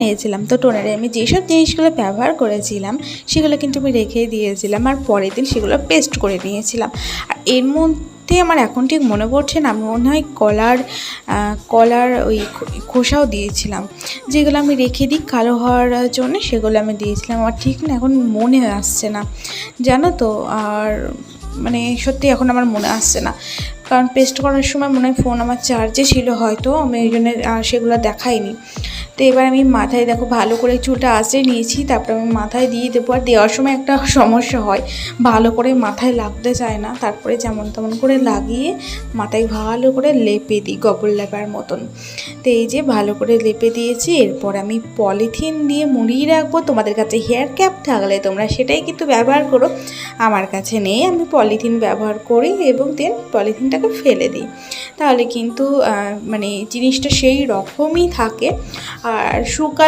নিয়েছিলাম। তো টোনারে আমি যেসব জিনিসগুলো ব্যবহার করেছিলাম, সেগুলো কিন্তু আমি রেখে দিয়েছিলাম আর পরের দিন সেগুলো পেস্ট করে নিয়েছিলাম। আর এর মধ্যে আমার এখন ঠিক মনে পড়ছে না, আমি মনে হয় কলার কলার ওই খোসাও দিয়েছিলাম। যেগুলো আমি রেখে দিই কালো হওয়ার জন্য সেগুলো আমি দিয়েছিলাম। আমার ঠিক না, এখন মনে আসছে না। জানো তো, আর মানে সত্যি এখন আমার মনে আসছে না। কারণ পেস্ট করার সময় মনে হয় ফোন আমার চার্জে ছিল হয়তো, আমি ওই জন্য সেগুলো দেখাইনি। তো এবার আমি মাথায় দেখো ভালো করে চুলটা আঁচড়ে নিয়েছি, তারপর আমি মাথায় দিয়ে দেবো। আর দেওয়ার সময় একটা সমস্যা হয়, ভালো করে মাথায় লাগতে চায় না, তারপরে যেমন তেমন করে লাগিয়ে মাথায় ভালো করে লেপে দিই গবর লেপার মতন। তো এই যে ভালো করে লেপে দিয়েছি, এরপর আমি পলিথিন দিয়ে মুড়িয়ে রাখব। তোমাদের কাছে হেয়ার ক্যাপ থাকলে তোমরা সেটাই কিন্তু ব্যবহার করো। আমার কাছে নেই, আমি পলিথিন ব্যবহার করি এবং দেন পলিথিনটাকে ফেলে দিই। তাহলে কিন্তু মানে জিনিসটা সেই রকমই থাকে। আর শুকা